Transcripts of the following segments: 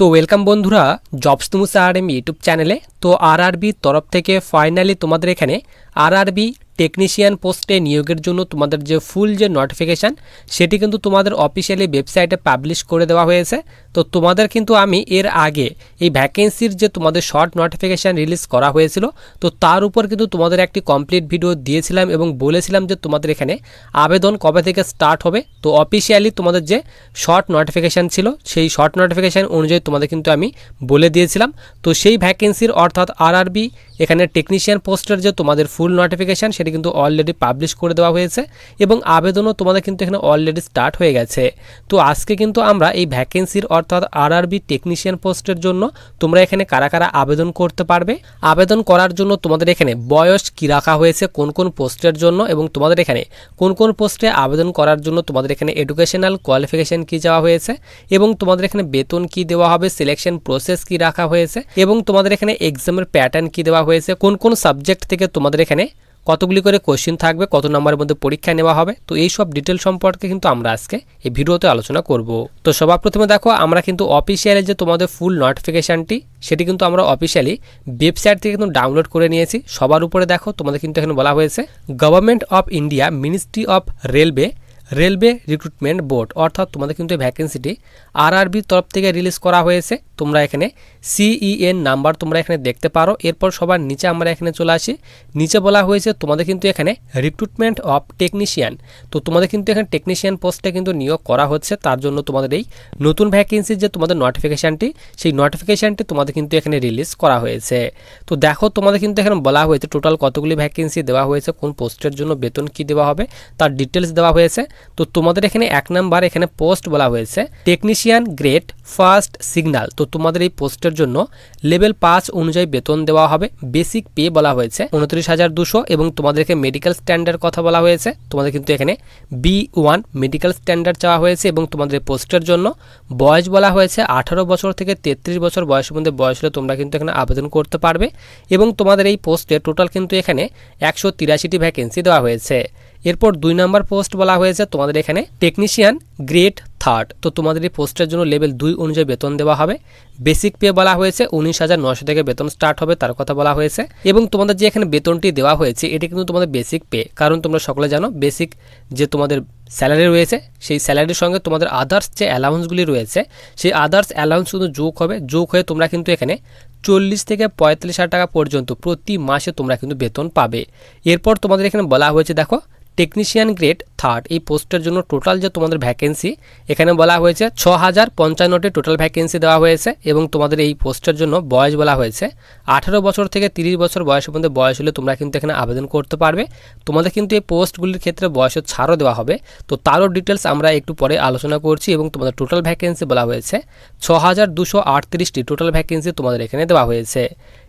তো ওয়েলকাম বন্ধুরা জবস তুমুস আর এম ইউটিউব চ্যানেলে তো আর আরবির তরফ থেকে ফাইনালি তোমাদের এখানে আরআরবি টেকনিশিয়ান পোস্টে নিয়োগের জন্য তোমাদের যে ফুল যে নোটিফিকেশান সেটি কিন্তু তোমাদের অফিসিয়ালি ওয়েবসাইটে পাবলিশ করে দেওয়া হয়েছে। তো তোমাদের কিন্তু আমি এর আগে এই ভ্যাকেন্সির যে তোমাদের শর্ট নোটিফিকেশান রিলিজ করা হয়েছিল, তো তার উপর কিন্তু তোমাদের একটি কমপ্লিট ভিডিও দিয়েছিলাম এবং বলেছিলাম যে তোমাদের এখানে আবেদন কবে থেকে স্টার্ট হবে। তো অফিসিয়ালি তোমাদের যে শর্ট নোটিফিকেশান ছিল, সেই শর্ট নোটিফিকেশান অনুযায়ী তোমাদের কিন্তু আমি বলে দিয়েছিলাম। তো সেই ভ্যাকেন্সির অর্থাৎ আরআরবি এখানে টেকনিশিয়ান পোস্টের যে তোমাদের ফুল নোটিফিকেশান সেটি কিন্তু অলরেডি পাবলিশ করে দেওয়া হয়েছে এবং আবেদনও তোমাদের কিন্তু এখানে অলরেডি স্টার্ট হয়ে গেছে। তো আজকে কিন্তু আমরা এই ভ্যাকেন্সির অর্থাৎ আরআরবি টেকনিশিয়ান পোস্টের জন্য তোমরা এখানে কারা কারা আবেদন করতে পারবে? আবেদন করার জন্য তোমাদের এখানে বয়স, কি রাখা হয়েছে, কোন কোন পোস্টের জন্য এবং তোমাদের এখানে কোন কোন পোস্টে আবেদন করার জন্য তোমাদের এখানে এডুকেশনাল কোয়ালিফিকেশন কি যাওয়া হয়েছে এবং তোমাদের এখানে বেতন কি দেওয়া হবে সিলেকশন প্রসেস কি রাখা হয়েছে এবং তোমাদের এখানে এক্সামের প্যাটার্ন কি দেওয়া হয়েছে, কোন কোন সাবজেক্ট থেকে তোমাদের এখানে কতগুলি করে কোশ্চিন থাকবে, কত নম্বরের মধ্যে পরীক্ষা নেওয়া হবে, তো এই সব ডিটেল সম্পর্কে কিন্তু আমরা আজকে এই ভিডিওতে আলোচনা করব। তো সবার প্রথমে দেখো, আমরা কিন্তু অফিসিয়ালি যে তোমাদের ফুল নোটিফিকেশানটি সেটি কিন্তু আমরা অফিসিয়ালি ওয়েবসাইট থেকে কিন্তু ডাউনলোড করে নিয়েছি। সবার উপরে দেখো, তোমাদের কিন্তু এখানে বলা হয়েছে government of India ministry of railway railway recruitment board, অর্থাৎ তোমাদের কিন্তু এই ভ্যাকেন্সিটি আরআরবির তরফ থেকে রিলিজ করা হয়েছে। তোমরা এখানে সিইএন নাম্বার তোমরা এখানে দেখতে পারো। এরপর সবার নিচে আমরা এখানে চলে আসি। নিচে বলা হয়েছে তোমাদের কিন্তু এখানে রিক্রুটমেন্ট অফ টেকনিশিয়ান তো তোমাদের কিন্তু এখানে টেকনিশিয়ান পোস্টে কিন্তু নিয়োগ করা হচ্ছে। তার জন্য তোমাদের এই নতুন ভ্যাকেন্সির যে তোমাদের নোটিফিকেশানটি সেই নোটিফিকেশানটি তোমাদের কিন্তু এখানে রিলিজ করা হয়েছে। তো দেখো তোমাদের কিন্তু এখানে বলা হয়েছে টোটাল কতগুলি ভ্যাকেন্সি দেওয়া হয়েছে, কোন পোস্টের জন্য বেতন কি দেওয়া হবে, তার ডিটেলস দেওয়া হয়েছে। তো তোমাদের এখানে এক নাম্বার এখানে পোস্ট বলা হয়েছে টেকনিশিয়ান গ্রেড ফার্স্ট সিগন্যাল তো তোমাদের এই পোস্টের জন্য লেভেল পাঁচ অনুযায়ী বেতন দেওয়া হবে বেসিক পে বলা হয়েছে উনত্রিশ হাজার দুশো এবং তোমাদেরকে মেডিকেল স্ট্যান্ডার্ড কথা বলা হয়েছে, তোমাদের কিন্তু এখানে বি ওয়ান মেডিকেল স্ট্যান্ডার্ড চাওয়া হয়েছে এবং তোমাদের পোস্টের জন্য বয়স বলা হয়েছে আঠারো বছর থেকে তেত্রিশ বছর বয়সের মধ্যে বয়স হলে তোমরা কিন্তু এখানে আবেদন করতে পারবে এবং তোমাদের এই পোস্টে টোটাল কিন্তু এখানে একশো তিরাশিটি ভ্যাকেন্সি দেওয়া হয়েছে। এরপর দুই নাম্বার পোস্ট বলা হয়েছে, তোমাদের এখানে টেকনিশিয়ান গ্রেড থার্ড তো তোমাদের এই পোস্টের জন্য লেভেল দুই অনুযায়ী বেতন দেওয়া হবে। বেসিক পে বলা হয়েছে, উনিশ হাজার নশো থেকে বেতন স্টার্ট হবে, তার কথা বলা হয়েছে। এবং তোমাদের যে এখানে বেতনটি দেওয়া হয়েছে, এটি কিন্তু তোমাদের বেসিক পে কারণ তোমরা সকলে জানো বেসিক যে তোমাদের স্যালারি রয়েছে, সেই স্যালারির সঙ্গে তোমাদের আদার্স যে অ্যালাউন্সগুলি রয়েছে, সেই আদার্স অ্যালাউন্স কিন্তু যোগ হবে। যোগ হয়ে তোমরা কিন্তু এখানে চল্লিশ থেকে পঁয়তাল্লিশ হাজার টাকা পর্যন্ত প্রতি মাসে তোমরা কিন্তু বেতন পাবে। এরপর তোমাদের এখানে বলা হয়েছে, দেখো টেকনিশিয়ান গ্রেড থার্ড এই পোস্টের জন্য টোটাল যে তোমাদের ভ্যাকেন্সি এখানে বলা হয়েছে ছ হাজার পঞ্চান্নটি টোটাল ভ্যাকেন্সি দেওয়া হয়েছে এবং তোমাদের এই পোস্টের জন্য বয়স বলা হয়েছে আঠারো বছর থেকে তিরিশ বছর বয়সের মধ্যে বয়স হলে তোমরা কিন্তু এখানে আবেদন করতে পারবে। তোমাদের কিন্তু এই পোস্টগুলির ক্ষেত্রে বয়সের ছাড়ও দেওয়া হবে। তো তারও ডিটেলস আমরা একটু পরে আলোচনা করছি এবং তোমাদের টোটাল ভ্যাকেন্সি বলা হয়েছে ছ হাজার দুশো আটত্রিশটি টোটাল ভ্যাকেন্সি তোমাদের এখানে দেওয়া হয়েছে।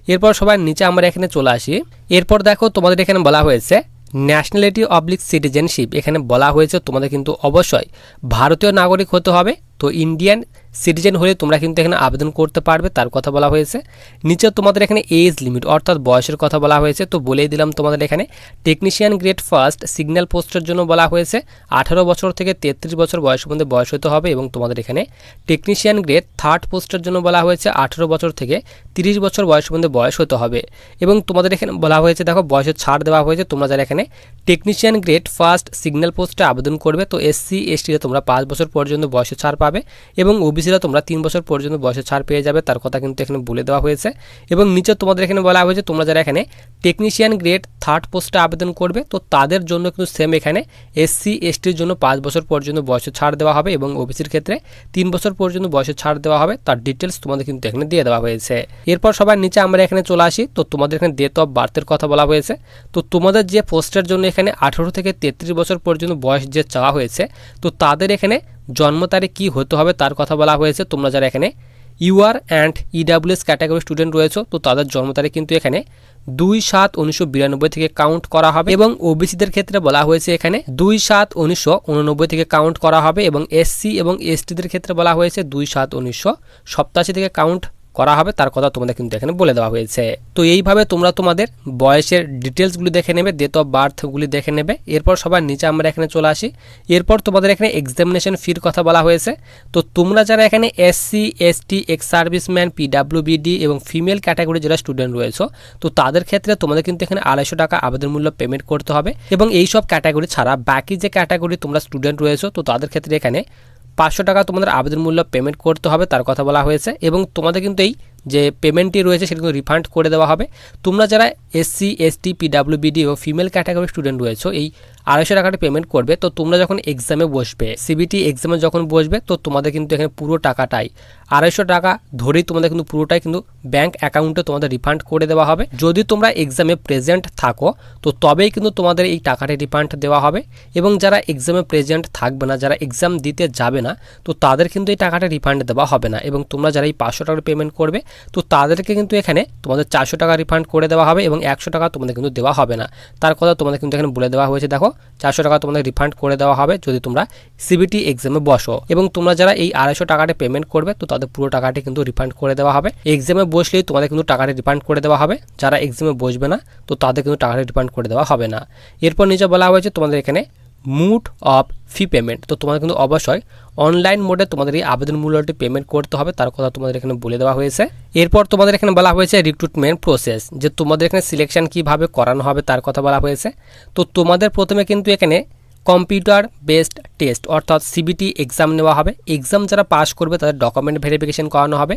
এরপর সবার নিচে আমরা এখানে চলে আসি। এরপর দেখো তোমাদের এখানে বলা হয়েছে ন্যাশনালিটি অবলিক সিটিজেনশিপ এখানে বলা হয়েছে তোমাদের কিন্তু অবশ্যই ভারতীয় নাগরিক হতে হবে, তো ইন্ডিয়ান সিটিজেন হলে তোমরা কিন্তু এখানে আবেদন করতে পারবে, তার কথা বলা হয়েছে। নিচে তোমাদের এখানে এজ লিমিট অর্থাৎ বয়সের কথা বলা হয়েছে। তো বলেই দিলাম তোমাদের এখানে টেকনিশিয়ান গ্রেড ফার্স্ট সিগন্যাল পোস্টের জন্য বলা হয়েছে। আঠারো বছর থেকে তেত্রিশ বছর বয়সের মধ্যে বয়স হতে হবে এবং তোমাদের এখানে টেকনিশিয়ান গ্রেড থার্ড পোস্টের জন্য বলা হয়েছে। আঠারো বছর থেকে তিরিশ বছর বয়সের মধ্যে বয়স হতে হবে। এবং তোমাদের এখানে বলা হয়েছে, দেখো বয়সের ছাড় দেওয়া হয়েছে, তোমরা যারা এখানে টেকনিশিয়ান গ্রেড ফার্স্ট সিগন্যাল পোস্টে আবেদন করবে, তো এসসি এসটিতে তোমরা পাঁচ বছর পর্যন্ত বয়সের ছাড় পাবে। এবং ওবিসিরা তোমরা তিন বছর পর্যন্ত বয়সের ছাড় পেয়ে যাবে, তার কথা কিন্তু এখানে বলে দেওয়া হয়েছে। এবং নিচে তোমাদের এখানে বলা হয়েছে, তোমরা যারা এখানে টেকনিশিয়ান গ্রেড থার্ড পোস্টে আবেদন করবে, তো তাদের জন্য কিন্তু সেম এখানে এসসি এসটির জন্য পাঁচ বছর পর্যন্ত বয়সের ছাড় দেওয়া হবে এবং ওবিসির ক্ষেত্রে তিন বছর পর্যন্ত বয়সের ছাড় দেওয়া হবে। তার ডিটেলস তোমাদের কিন্তু এখানে দিয়ে দেওয়া হয়েছে। এরপর সবার নিচে আমরা এখানে চলে আসি, তো তোমাদের এখানে ডেট অফ বার্থের কথা বলা হয়েছে। তো তোমাদের যে পোস্টের জন্য এখানে আঠারো থেকে তেত্রিশ বছর পর্যন্ত বয়স যে চাওয়া হয়েছে, তো তাদের এখানে জন্ম তারিখ কী হতে হবে তার কথা বলা হয়েছে। তোমরা যারা এখানে UR and EWS category student রয়েছে, তো তাদের জন্ম তারিখ কিন্তু এখানে দুই সাত উনিশশো বিরানব্বই থেকে কাউন্ট করা হবে এবং ওবিসিদের ক্ষেত্রে বলা হয়েছে এখানে দুই সাত উনিশশো উননব্বই থেকে কাউন্ট করা হবে এবং এসসি এবং এসটিদের ক্ষেত্রে বলা হয়েছে দুই সাত উনিশশো সপ্তাশি থেকে কাউন্ট করা হবে, তার কথা তোমাদের কিন্তু এখানে বলে দেওয়া হয়েছে। তো এইভাবে তোমরা তোমাদের বয়সের ডিটেলসগুলি দেখে নেবে ডেট অফ বার্থগুলি দেখে নেবে। এরপর সবার নিচে আমরা এখানে চলে আসি। এরপর তোমাদের এখানে এক্সামিনেশন ফির কথা বলা হয়েছে। তো তোমরা যারা এখানে SC ST ex serviceman PWBD এবং ফিমেল ক্যাটাগরি যারা স্টুডেন্ট রয়েছে, তো তাদের ক্ষেত্রে তোমাদের কিন্তু এখানে আড়াইশো টাকা আবেদন মূল্য পেমেন্ট করতে হবে। এবং এই সব ক্যাটাগরি ছাড়া বাকি যে ক্যাটাগরি তোমরা স্টুডেন্ট রয়েছে, তো তাদের ক্ষেত্রে এখানে পাঁচশো টাকা তোমাদের আবেদন মূল্য পেমেন্ট করতে হবে, তার কথা বলা হয়েছে। এবং তোমাদের কিন্তু এই যে পেমেন্টটি রয়েছে, সেটা কিন্তু রিফান্ড করে দেওয়া হবে। তোমরা যারা এসসি এসটি পিডাব্লিউবিডি ও ফিমেল ক্যাটাগরি স্টুডেন্ট রয়েছে, এই আড়াইশো টাকাটা পেমেন্ট করবে। তো তোমরা যখন এক্সামে বসবে সিবিটি এক্সামে যখন বসবে, তো তোমাদের কিন্তু এখানে পুরো টাকাটাই। আড়াইশো টাকা ধরেই তোমাদের কিন্তু পুরোটাই কিন্তু ব্যাংক অ্যাকাউন্টে তোমাদের রিফান্ড করে দেওয়া হবে। যদি তোমরা এক্সামে প্রেজেন্ট থাকো, তো তবেই কিন্তু তোমাদের এই টাকাটা রিফান্ড দেওয়া হবে। এবং যারা এক্সামে প্রেজেন্ট থাকবে না, যারা এক্সাম দিতে যাবে না, তো তাদের কিন্তু এই টাকাটা রিফান্ড দেওয়া হবে না। এবং তোমরা যারা এই পাঁচশো টাকার পেমেন্ট করবে, তো তাদেরকে কিন্তু এখানে তোমাদের চারশো টাকা রিফান্ড করে দেওয়া হবে এবং একশো টাকা তোমাদের কিন্তু দেওয়া হবে না। তার কথা তোমাদের কিন্তু এখানে বলে দেওয়া হয়েছে, দেখো। চারশো টাকা তোমাদের রিফান্ড করে দেওয়া হবে যদি তোমরা সিবিটি এক্সামে বসো। এবং তোমরা যারা এই আড়াইশো টাকাটা পেমেন্ট করবে, তো তাদের পুরো টাকাটি কিন্তু রিফান্ড করে দেওয়া হবে। এক্সামে বসলেই তোমাদের কিন্তু টাকাটি রিফান্ড করে দেওয়া হবে। যারা এক্সামে বসবে না, তো তাদের কিন্তু টাকাটি রিফান্ড করে দেওয়া হবে না। এরপর নিচে বলা হয়েছে তোমাদের এখানে মুড অফ ফি পেমেন্ট। তো তোমাদের কিন্তু অবশ্যই অনলাইন মোডে তোমাদের এই আবেদন মূল্যটি পেমেন্ট করতে হবে, তার কথা তোমাদের এখানে বলে দেওয়া হয়েছে। এরপর তোমাদের এখানে বলা হয়েছে রিক্রুটমেন্ট প্রসেস যে তোমাদের এখানে সিলেকশন কীভাবে করানো হবে, তার কথা বলা হয়েছে। তো তোমাদের প্রথমে কিন্তু এখানে কম্পিউটার বেসড টেস্ট অর্থাৎ সিবিটি এক্সাম নেওয়া হবে। এক্সাম যারা পাস করবে, তাদের ডকুমেন্ট ভেরিফিকেশন করানো হবে।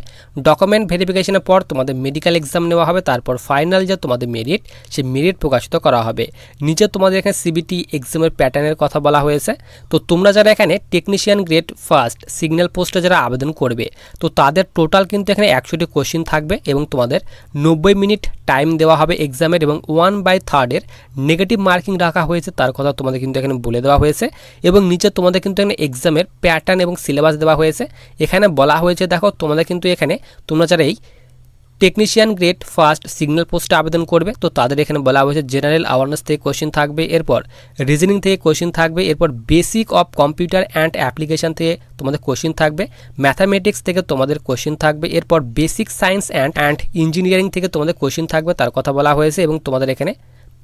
ডকুমেন্ট ভেরিফিকেশনের পর তোমাদের মেডিকেল এক্সাম নেওয়া হবে। তারপর ফাইনাল যে তোমাদের মেরিট সেই মেরিট প্রকাশিত করা হবে। নিচে তোমাদের এখানে সিবিটি এক্সামের প্যাটার্নের কথা বলা হয়েছে। তো তোমরা যারা এখানে টেকনিশিয়ান গ্রেড ফার্স্ট সিগন্যাল পোস্টে যারা আবেদন করবে, তো তাদের টোটাল কিন্তু এখানে একশোটি কোশ্চিন থাকবে এবং তোমাদের নব্বই মিনিট টাইম দেওয়া হবে এক্সামের এবং ওয়ান বাই থার্ডের নেগেটিভ মার্কিং রাখা হয়েছে, তার কথা তোমাদের কিন্তু এখানে বলে দেওয়া হয়েছে এবং নিচে তোমাদের কিন্তু এখানে এক্সামের প্যাটার্ন এবং সিলেবাস দেওয়া হয়েছে। এখানে বলা হয়েছে, দেখো, তোমাদের কিন্তু এখানে তোমরা যারা এই টেকনিশিয়ান গ্রেড ফার্স্ট সিগন্যাল পোস্টে আবেদন করবে, তো তাদের এখানে বলা হয়েছে জেনারেল অ্যাওয়ারনেস থেকে কোশ্চেন থাকবে, এরপর রিজনিং থেকে কোশ্চেন থাকবে, এরপর basic of computer and application থেকে তোমাদের কোশ্চেন থাকবে ম্যাথামেটিক্স থেকে তোমাদের কোশ্চেন থাকবে, এরপর basic science and and engineering থেকে তোমাদের কোশ্চেন থাকবে, তার কথা বলা হয়েছে এবং তোমাদের এখানে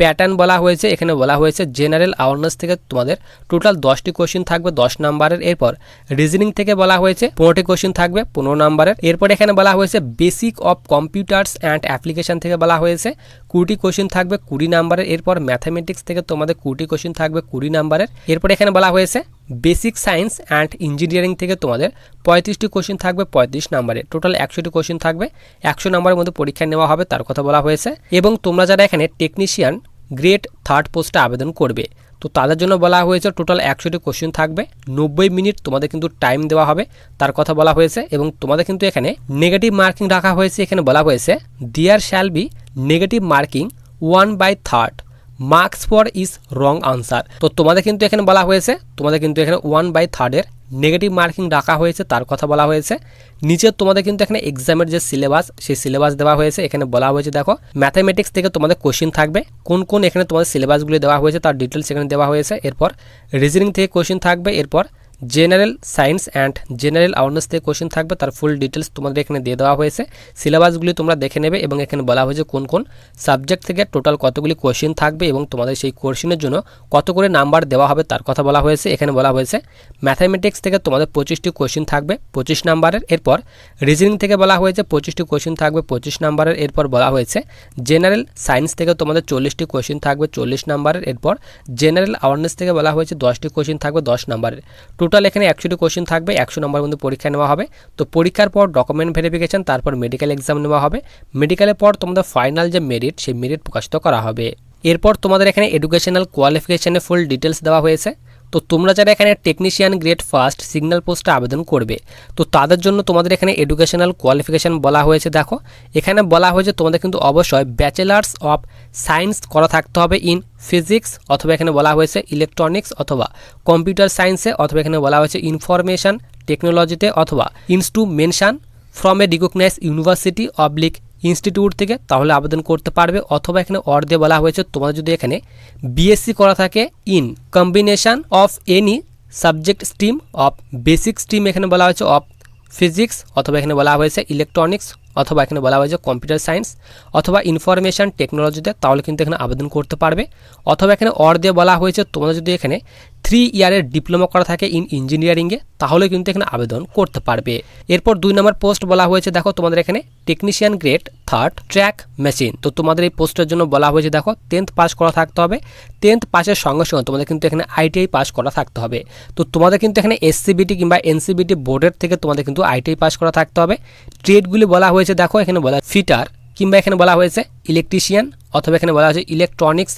প্যাটার্ন বলা হয়েছে, এখানে বলা হয়েছে জেনারেল অ্যাওয়ারনেস থেকে তোমাদের টোটাল দশটি কোশ্চিন থাকবে, দশ নাম্বারের এরপর রিজনিং থেকে বলা হয়েছে, পনেরোটি কোশ্চিন থাকবে, পনেরো নাম্বারের। এরপর এখানে বলা হয়েছে basic of computers and application থেকে বলা হয়েছে, কুড়িটি কোশ্চিন থাকবে, কুড়ি নাম্বারের। এরপর ম্যাথামেটিক্স থেকে তোমাদের কুড়িটি কোশ্চিন থাকবে, কুড়ি নাম্বারের। এরপর এখানে বলা হয়েছে বেসিক সায়েন্স অ্যান্ড ইঞ্জিনিয়ারিং থেকে তোমাদের পঁয়ত্রিশটি কোশ্চেন থাকবে পঁয়ত্রিশ নাম্বারে। টোটাল একশোটি কোশ্চেন থাকবে। একশো নাম্বারের মধ্যে পরীক্ষা নেওয়া হবে, তার কথা বলা হয়েছে। এবং তোমরা যারা এখানে টেকনিশিয়ান গ্রেড থার্ড পোস্টে আবেদন করবে, তো তাদের জন্য বলা হয়েছে টোটাল একশোটি কোশ্চেন থাকবে। নব্বই মিনিট তোমাদের কিন্তু টাইম দেওয়া হবে, তার কথা বলা হয়েছে। এবং তোমাদের কিন্তু এখানে নেগেটিভ মার্কিং রাখা হয়েছে। এখানে বলা হয়েছে there shall be negative marking one by third marks for is wrong answer তো তোমাদের কিন্তু এখানে বলা হয়েছে, তোমাদের কিন্তু এখানে ওয়ান বাই থার্ডের নেগেটিভ মার্কিং রাখা হয়েছে, তার কথা বলা হয়েছে। নিচে তোমাদের কিন্তু এখানে এক্সামের যে সিলেবাস সেই সিলেবাস দেওয়া হয়েছে। এখানে বলা হয়েছে, দেখো ম্যাথামেটিক্স থেকে তোমাদের কোশ্চিন থাকবে। কোন কোন এখানে তোমাদের সিলেবাসগুলি দেওয়া হয়েছে, তার ডিটেলস এখানে দেওয়া হয়েছে। এরপর রিজনিং থেকে কোশ্চিন থাকবে। এরপর general science and general awareness থেকে কোশ্চেন থাকবে। তার ফুল ডিটেলস তোমাদের এখানে দিয়ে দেওয়া হয়েছে। সিলেবাসগুলি তোমরা দেখে নেবে এবং এখানে বলা হয়েছে কোন কোন সাবজেক্ট থেকে টোটাল কতগুলি কোশ্চেন থাকবে এবং তোমাদের সেই কোশ্চেনের জন্য কত করে নাম্বার দেওয়া হবে তার কথা বলা হয়েছে। এখানে বলা হয়েছে ম্যাথামেটিক্স থেকে তোমাদের পঁচিশটি কোশ্চেন থাকবে পঁচিশ নাম্বারের এরপর রিজনিং থেকে বলা হয়েছে পঁচিশটি কোশ্চেন থাকবে পঁচিশ নাম্বারের এরপর বলা হয়েছে জেনারেল সায়েন্স থেকে তোমাদের চল্লিশটি কোশ্চেন থাকবে চল্লিশ নাম্বারের এরপর জেনারেল অ্যাওয়ারনেস থেকে বলা হয়েছে দশটি কোশ্চেন থাকবে দশ নাম্বারের টোটাল এখানে একশোটি কোশ্চেন থাকবে, একশো নম্বর মধ্যে পরীক্ষা নেওয়া হবে। তো পরীক্ষার পর ডকুমেন্ট ভেরিফিকেশন তারপর মেডিকেল এক্সাম নেওয়া হবে। মেডিকেলের পর তোমাদের ফাইনাল যে মেরিট সেই মেরিট প্রকাশিত করা হবে। এরপর তোমাদের এখানে এডুকেশনাল কোয়ালিফিকেশানে ফুল ডিটেলস দেওয়া হয়েছে। তো তোমরা যারা এখানে টেকনিশিয়ান গ্রেড ফার্স্ট সিগন্যাল পোস্টে আবেদন করবে, তো তাদের জন্য তোমাদের এখানে এডুকেশনাল কোয়ালিফিকেশান বলা হয়েছে, দেখো। এখানে বলা হয়েছে তোমাদের কিন্তু অবশ্যই ব্যাচেলার্স অফ সায়েন্স করা থাকতে হবে ইন ফিজিক্স অথবা এখানে বলা হয়েছে ইলেকট্রনিক্স অথবা কম্পিউটার সায়েন্সে অথবা এখানে বলা হয়েছে ইনফরমেশন টেকনোলজিতে অথবা instrumentation from a recognise university oblique institute থেকে তাহলে আবেদন করতে পারবে, অথবা এখানে অর দিয়ে বলা হয়েছে তোমাদের যদি এখানে বিএসসি করা থাকে in combination of any subject stream of basic stream এখানে বলা হয়েছে অফ ফিজিক্স অথবা এখানে বলা হয়েছে ইলেকট্রনিক্স অথবা এখানে বলা হয়েছে কম্পিউটার সায়েন্স অথবা ইনফরমেশন টেকনোলজিতে তাহলে কিন্তু এখানে আবেদন করতে পারবে। অথবা এখানে অর দিয়ে বলা হয়েছে, তোমরা যদি এখানে থ্রি ইয়ারের ডিপ্লোমা করা থাকে ইন ইঞ্জিনিয়ারিংয়ে তাহলে কিন্তু এখানে আবেদন করতে পারবে। এরপর দুই নম্বর পোস্ট বলা হয়েছে, দেখো তোমাদের এখানে technician grade third track machine তো তোমাদের এই পোস্টের জন্য বলা হয়েছে, দেখো টেন্থ পাস করা থাকতে হবে। টেন্থ পাসের সঙ্গে সঙ্গে তোমাদের কিন্তু এখানে আইটিআই পাস করা থাকতে হবে। তো তোমাদের কিন্তু এখানে এসসিবিটি কিংবা এনসিবিটি বোর্ডের থেকে তোমাদের কিন্তু আইটিআই পাস করা থাকতে হবে। ট্রেডগুলি বলা হয়েছে দেখো, এখানে বলা ফিটার, কিংবা এখানে বলা হয়েছে ইলেকট্রিশিয়ান অথবা এখানে বলা হয়েছে ইলেকট্রনিক্স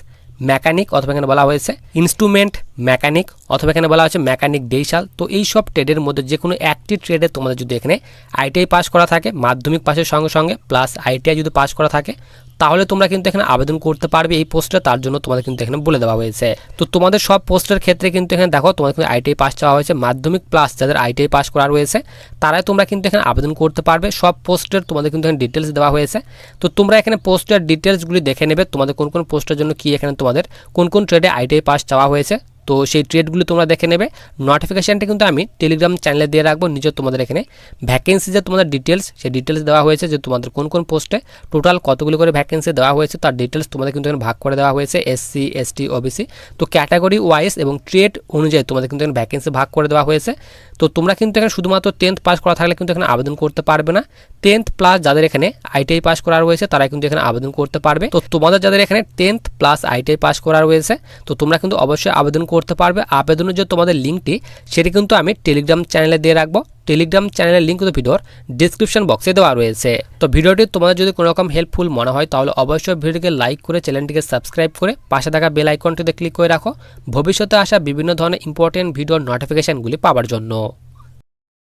মেকানিক অথবা এখানে বলা হয়েছে ইনস্ট্রুমেন্ট মেকানিক অথবা এখানে বলা হয়েছে মেকানিক ডেইশাল তো এই সব ট্রেডের মধ্যে যে কোনো একটি ট্রেডে তোমাদের যদি এখানে আইটিআই পাস করা থাকে, মাধ্যমিক পাসের সঙ্গে সঙ্গে প্লাস আইটিআই যদি পাস করা থাকে তাহলে তোমরা কিন্তু এখানে আবেদন করতে পারবে এই পোস্টে তার জন্য তোমাদের কিন্তু এখানে বলে দেওয়া হয়েছে। তো তোমাদের সব পোস্টের ক্ষেত্রে কিন্তু এখানে দেখো, তোমাদের কিন্তু আইটিআই পাস চাওয়া হয়েছে, মাধ্যমিক প্লাস যাদের আইটিআই পাস করা রয়েছে, তারাই তোমরা কিন্তু এখানে আবেদন করতে পারবে। সব পোস্টের তোমাদের কিন্তু এখানে ডিটেলস দেওয়া হয়েছে। তো তোমরা এখানে পোস্টের ডিটেলসগুলি দেখে নেবে, তোমাদের কোন কোন পোস্টের জন্য কি এখানে তোমাদের, কোন কোন ট্রেডে আইটিআই পাস চাওয়া হয়েছে। তো সেই ট্রেডগুলি তোমরা দেখে নেবে। নোটিফিকেশানটা কিন্তু আমি টেলিগ্রাম চ্যানেলে দিয়ে রাখব নিজের তোমাদের এখানে। ভ্যাকেন্সি যে তোমাদের ডিটেলস সেই ডিটেলস দেওয়া হয়েছে যে তোমাদের কোন কোন পোস্টে টোটাল কতগুলি করে ভ্যাকেন্সি দেওয়া হয়েছে, তার ডিটেলস তোমাদের কিন্তু এখানে ভাগ করে দেওয়া হয়েছে এসসি এসটি ওবিসি তো ক্যাটাগরি ওয়াইজ এবং ট্রেড অনুযায়ী তোমাদের কিন্তু এখানে ভ্যাকেন্সি ভাগ করে দেওয়া হয়েছে। তো তোমরা কিন্তু এখানে শুধুমাত্র টেন্থ পাস করা থাকলে কিন্তু এখানে আবেদন করতে পারবে না। টেন্থ প্লাস যাদের এখানে আইটিআই পাস করা রয়েছে তারা কিন্তু এখানে আবেদন করতে পারবে। তো তোমাদের যাদের এখানে টেন্থ প্লাস আইটিআই পাস করা রয়েছে, তো তোমরা কিন্তু অবশ্যই আবেদন করতে পারবে। আবেদনের যে তোমাদের লিঙ্কটি সেটি কিন্তু আমি টেলিগ্রাম চ্যানেলে দিয়ে রাখব। টেলিগ্রাম চ্যানেলের লিঙ্ক কিন্তু ভিডিওর ডিসক্রিপশন বক্সে দেওয়া রয়েছে। তো ভিডিওটি তোমাদের যদি কোনো রকম হেল্পফুল মনে হয়, তাহলে অবশ্যই ভিডিওটিকে লাইক করে চ্যানেলটিকে সাবস্ক্রাইব করে পাশে থাকা বেল আইকনটিতে ক্লিক করে রাখো। ভবিষ্যতে আসা বিভিন্ন ধরনের ইম্পর্টেন্ট ভিডিওর নোটিফিকেশানগুলি পাওয়ার জন্য।